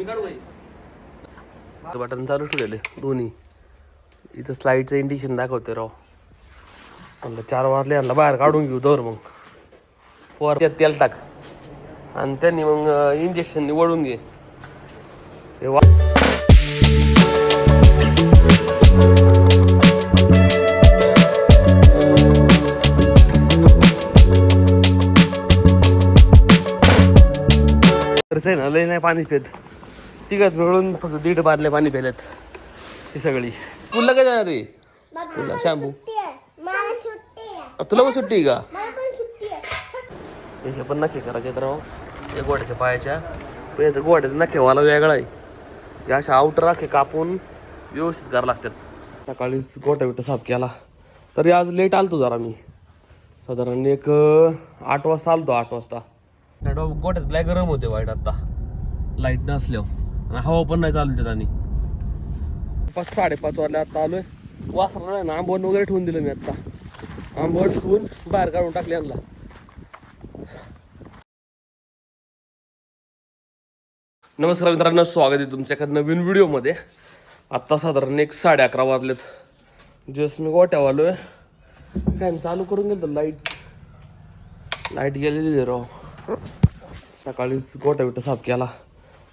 मी काढू काही बटन चालू ठेवलेले दोन्ही. इथं स्लाईडचं इंडिकेशन दाखवते राव. म्हणलं चार वारले आणलं बाहेर काढून घेऊ दर मग. वर त्यात तेल टाक. आणि त्यांनी मग इंजेक्शन वळून घे. ते वा खर्च आहे ना लय नाही पाणी पेत. तिघात मिळून फक्त दीड बादले पाणी पेलेत. ही सगळी. तुला काय जाणार रे? तुला शॅम्पू तुला पण सुट्टी का? मला पण याचे नखे करायचे तर या गोड्याच्या पायाच्या. पण याचं गोड्याचा नखेवाला वेगळा आहे. या अशा आउटर राखे कापून व्यवस्थित करावं लागतात. सकाळीच गोट्या बिट्टा साफ केला. तरी आज लेट आलतो जरा मी. साधारण एक आठ वाजता आलतो आठ वाजता. गोट्यात लय गरम होते वाईट आता. लाइट नसल्यावर. आणि हवा पण नाही चालू देत आणि. पाच साडेपाच वाजले आता आलोय वासरा नाही ना आंबवण वगैरे ठेवून दिलं मी आता. आंबवण ठेवून बाहेर काढून टाकले यांना. नमस्कार मित्रांनो स्वागत आहे तुमच्या एका नवीन व्हिडिओमध्ये. आत्ता साधारण एक साडे अकरा वाजलेत. जस्ट मी गोट्यावर आलो आहे फॅन चालू करून गेलो लाइट. लाइट गेलेली आहे राव. सकाळीच गोट्या बिट्टा साफ केला.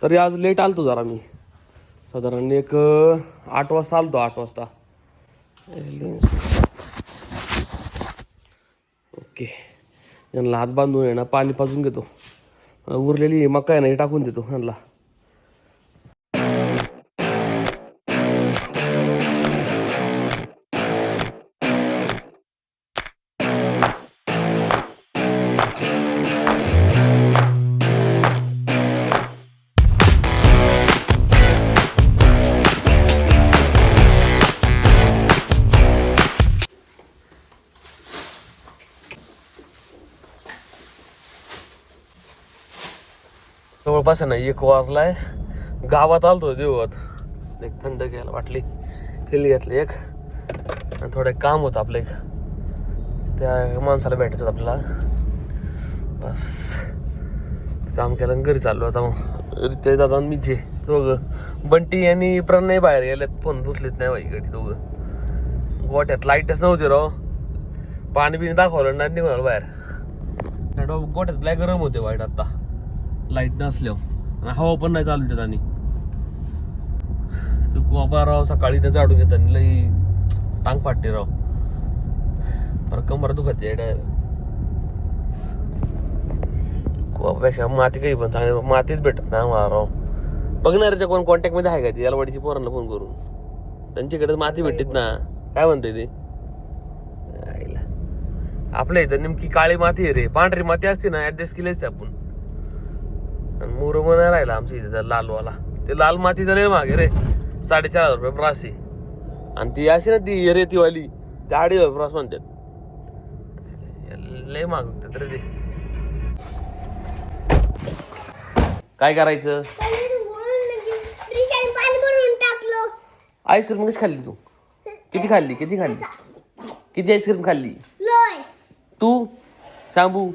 तरी आज लेट आलतो जरा मी. साधारण एक आठ वाजता आलतो आठ वाजता. ओके. यांना हात बांधून आहे ना पाणी पाजून घेतो. उरलेली मका आहे ना हे टाकून देतो यांना. जवळपास आहे ना एक वाजलाय. गावात आलतो देवात एक थंड घ्यायला वाटली. हिल घेतली एक. आणि थोडं काम होतं आपलं एक. त्या माणसाला भेटायचं होतं आपल्याला. बस. काम केलं घरी चाललो आता मग. ते दादा आणि जे दोघं. बंटी आणि प्रणय बाहेर गेलेत. फोन धुतलेत नाही बाई गडी दोघं. गोट्यात लाईटच नव्हती राव. पाणी बिणी दाखवलं नाही निघालं बाहेर. गोट्यात लय गरम होते वाईट आता. लाइट नसल्यावर. आणि हवा पण नाही चालू देत आणि. ते राव सकाळी ते झाडून घेतात आणि लई टांग फाटते राव. पर कंबर दुखत डायरेक्ट कोबापेक्षा माती काही पण चांगली मातीच भेटत नाही आम्हाला राव. बघणाऱ्याच्या कोण कॉन्टॅक्टमध्ये आहे का ती यालवाडीची पोरांना फोन करून. त्यांच्याकडे माती भेटत ना. काय म्हणते ते? आईला. आपल्या इथं नेमकी काळी माती आहे रे. पांढरी माती असते ना ऍडजस्ट केली असते आपण. आणि मुरम नाही राहिला आमच्या इथे लालवाला. ते लाल माती लय मागे रे. साडेचार हजार रुपये प्रासी आणि ती अशी ना ती रेतीवाली ते अडीच हजार प्रास म्हणतात. लय माग होतात रे ते. काय करायचं? आईस्क्रीम कशी खाल्ली तू? किती खाल्ली किती खाल्ली? किती आईस्क्रीम खाल्ली? तू? खाल्लं.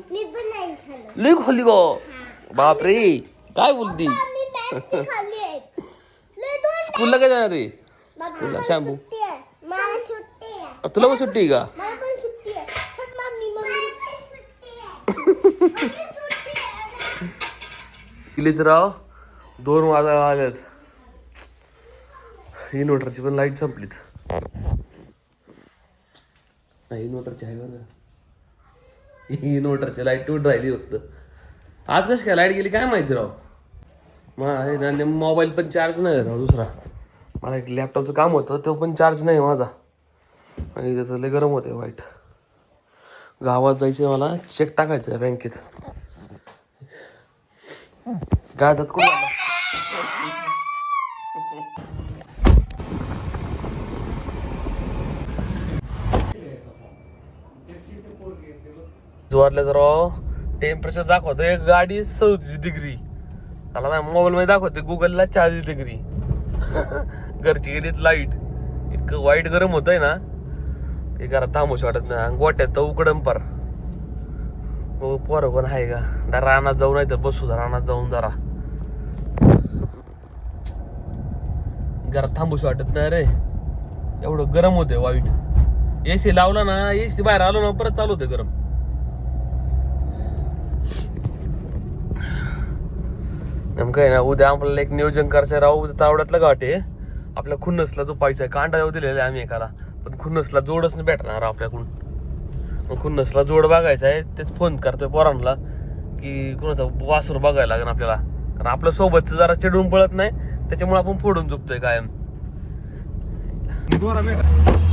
लई खाल्ली गो. बापरे. काय बोलती? स्कूलला काय जाणार रे मला शॅम्पू. सुट्टी आहे. मला सुट्टी आहे. तुला पण सुट्टी का? मला पण सुट्टी आहे. चल मम्मी मम्मी. सुट्टी आहे. मला सुट्टी आहे. इलितराव दोन वाजायला आल्यात. इन्व्हर्टरची पण लाइट संपलीत. नाही इन्व्हर्टरची आहे बरं इन्व्हर्टरची लाइट टूट राहिली फक्त. आज कशी काय लाइट गेली काय माहिती राव? मग मोबाईल पण चार्ज नाही राव दुसरा. मला एक लॅपटॉपचं काम होतं तो पण चार्ज नाही माझा. आणि त्याचं लय गरम होते वाईट. गावात जायचं मला चेक टाकायचं आहे बँकेत. काय जात कोण वाटलं जर. टेम्परेचर दाखवतं एक गाडी चौतीस डिग्री मला माझ्या मोबाईलमध्ये दाखवते गुगलला चाळीस डिग्री घरची गेलीत लाइट इतकं वाईट गरम होतंय ना. ते घरात थांबूशी वाटत नाही. आणि गोट्यात तर उकडम पार. हो पोरं पण आहे का? जरा रानात जाऊ नाही तर बसू जरा. रानात जाऊन जरा. घरात थांबूशी वाटत नाही रे. एवढं गरम होते वाईट. ए सी लावला ना ए सी बाहेर आलो ना परत चालू होते गरम. नेमकं आहे ना उद्या आपल्याला एक नियोजन करायचं आहे राव उद्या तावड्यातलं गाठ आहे आपल्या खुन्नसला जो पाहिजे कांडा येऊ दिलेला आहे आम्ही एकाला. पण खुन्नसला जोडच नाही भेटणार आपल्याकडून. मग खुन्नसला जोड बघायचा आहे तेच फोन करतोय पोरांना की कुणाचा वासूर बघायला लागेल आपल्याला. कारण आपल्या सोबतचं जरा चिडून पळत नाही त्याच्यामुळे आपण फोडून झोपतोय कायम.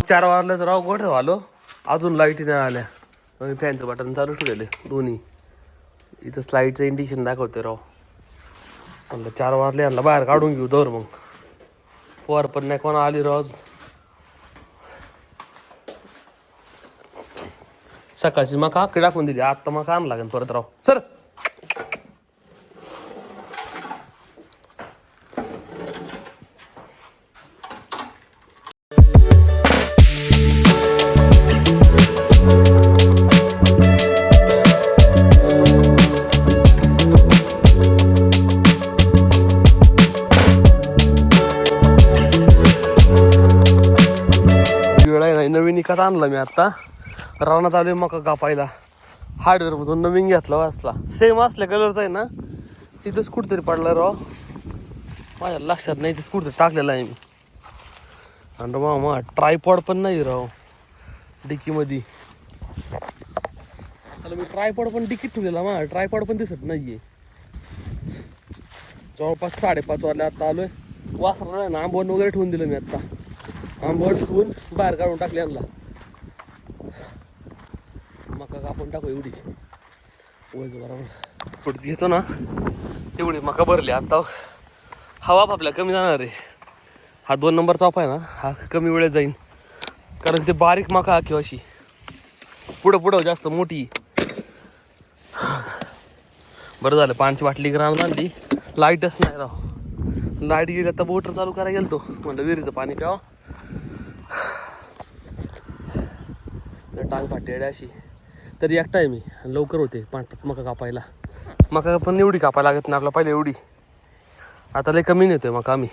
चार वाजले तर राव गोठे आलो. अजून लाईटी नाही आल्या. फॅनचं बटन चालू ठेवलेले दोन्ही. इथं स्लाईडचं इंडिकेशन दाखवते राव. म्हणलं चार वाजले यांना बाहेर काढून घेऊ दर मग. पोर पण नाही कोणा आली रोज. सकाळची मका आकडे टाकून दिली आत्ता मका आणला लागेल परत राव. सर आणला मी आता. रानात आलोय मका कापायला. हार्डवेअर मधून नवीन घेतला वाचला. सेम असल्या कलरचा आहे ना तिथंच कुठतरी पडला राव. माझ्या लक्षात नाही तिथं कुठतरी टाकलेला आहे मी. आणि मामा ट्रायपॉड पण नाही राव. डिकीमध्ये. चला मी ट्रायपॉड पण डिकीत ठेवलेला मा. ट्रायपॉड पण दिसत नाहीये. जवळपास साडेपाच वाजले आता आलोय. वासरा नाही ना आंबवण वगैरे ठेवून दिलं मी आता. आंबवण ठेवून बाहेर काढून टाकले आणला मका कापून टाकू एवढी. वज बरोबर पुढे घेतो ना तेवढी मका भरली. आता हवा आपल्या कमी जाणार आहे. हा दोन नंबरचा ऑफ आहे ना हा कमी वेळेत जाईन. कारण ते बारीक मका किंवा अशी. पुढं पुढं जास्त मोठी. बरं झालं पाण्याची बाटली ग्राम आणली लाईटच नाही राव. लाइट गेली आता मोटर चालू करायला गेलतो. म्हणलं विहिरीचं पाणी प्यावं. टांग फाटेड अशी. तरी एकटा आहे मी. लवकर होते. पाण्यात मका कापायला. मका पण एवढी कापायला लागत नाही आपला पहिले एवढी. आता लय कमी नेतोय मका आम्ही.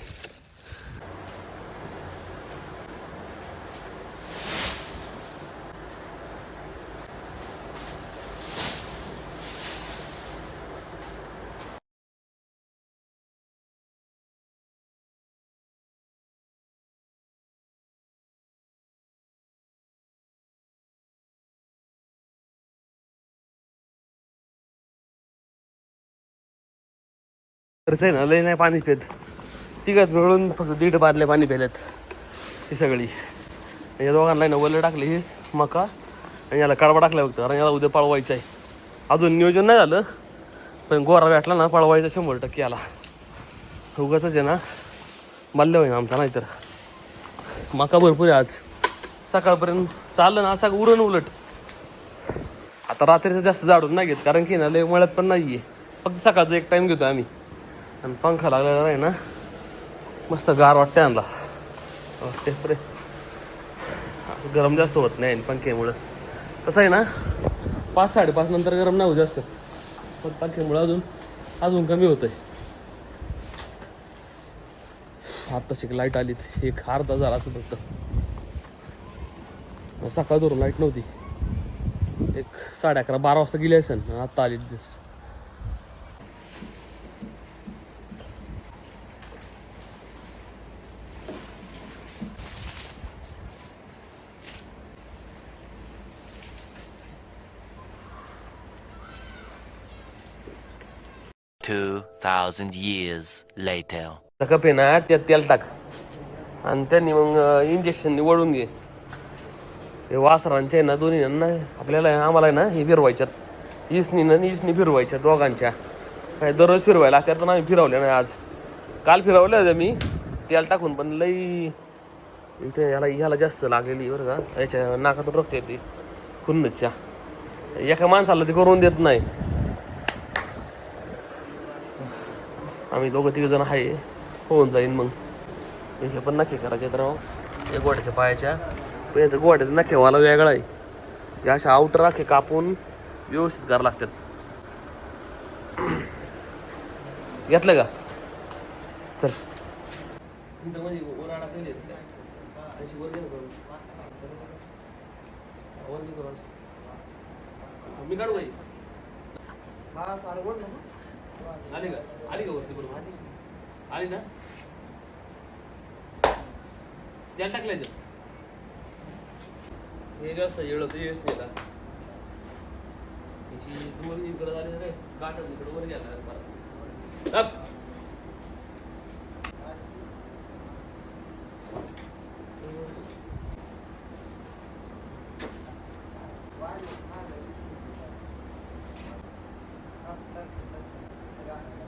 खर्च आहे ना लय नाही पाणी पेत. तिघात मिळून फक्त दीड बारले पाणी पेलेत ही सगळी. या दोघांना ना वल्ल टाकली ही मका आणि याला कडवा टाकला फक्त कारण याला उद्या पळवायचं आहे. अजून नियोजन नाही झालं पण गोरा भेटला ना पळवायचा शंभर टक्के याला. उगाच आहे ना मल्ल्या होईना आमचा नाहीतर. मका भरपूर आहे आज. सकाळपर्यंत चाललं ना असं उरण उलट. आता रात्रीचं जास्त जाडून नाही घेत कारण की ना लय मळ्यात पण नाही आहे फक्त सकाळचं एक टाईम घेतो आम्ही. आणि पंखा लागलेला नाही ना. मस्त गार वाटते आणला. टेपरे गरम जास्त होत नाही पंखेमुळं कसं आहे ना पाच साडेपाच नंतर गरम नाही होऊ जास्त. पण पंखेमुळं अजून अजून कमी होतं आहे आत्ताशी लाइट आली एक अर्धा झाला असं फक्त. सकाळ दोन लाइट नव्हती. एक साडे अकरा बारा वाजता गेली असेल आत्ता आली दिसत. 2000 years later. कप आहे ना त्यात तेल टाक. आणि त्यांनी मग इंजेक्शन वळून घे. ते वासरांचे ना दोन्ही ना आपल्याला आम्हाला ना हे फिरवायच्यात. इसनी ना इसनी फिरवायच्या दोघांच्या. काय दररोज फिरवायला लागतात पण आम्ही फिरवले ना आज. काल फिरवलं होतं मी तेल टाकून पण लई इथे याला ह्याला जास्त लागलेली बरं का. याच्या नाकातून रक्त येते. खुन्नच्या एका माणसाला ते करून देत नाही. आम्ही दोघं तिघ जण आहे. होऊन जाईन मग. याचे पण नखे करायचे तर या गोड्याच्या पायाच्या. पण याचा गोड्याचा नखेवाला वेगळा आहे. या अशा आउटर राखे कापून व्यवस्थित करावं लागतात. घेतलं का? चल. म्हणजे. मी काढू काही हा सारवड ना आली का? आली का वरती बरोबर? आली. ना? द्या टाकलं याच्यात. हे जास्त येळत येस नाही आता याची दोन इकडं झाली रे गाठ इकडं वर गेला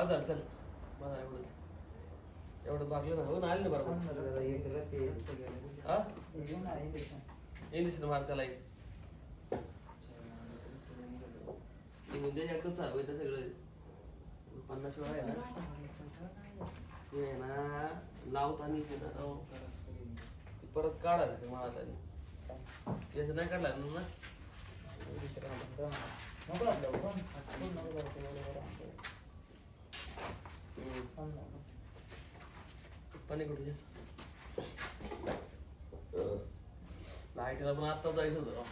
बस झालं चल. झालं एवढं. एवढं बागलं ना हो ना आली ना बरोबर हा इंग्लिश मार त्याला एक. एकटंच चालू आहे सगळं. पन्नास वेळा आहे ना? ते आहे ना लावताना इथे ना राव. ते परत काढायचं ते मला याचं नाही काढला ना पाणी कुठे लाईटीला पण आत्ता जायचं होतं राव.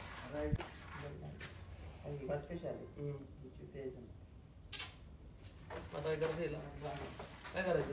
हम्म. आता काय करायचं याला? काय करायचं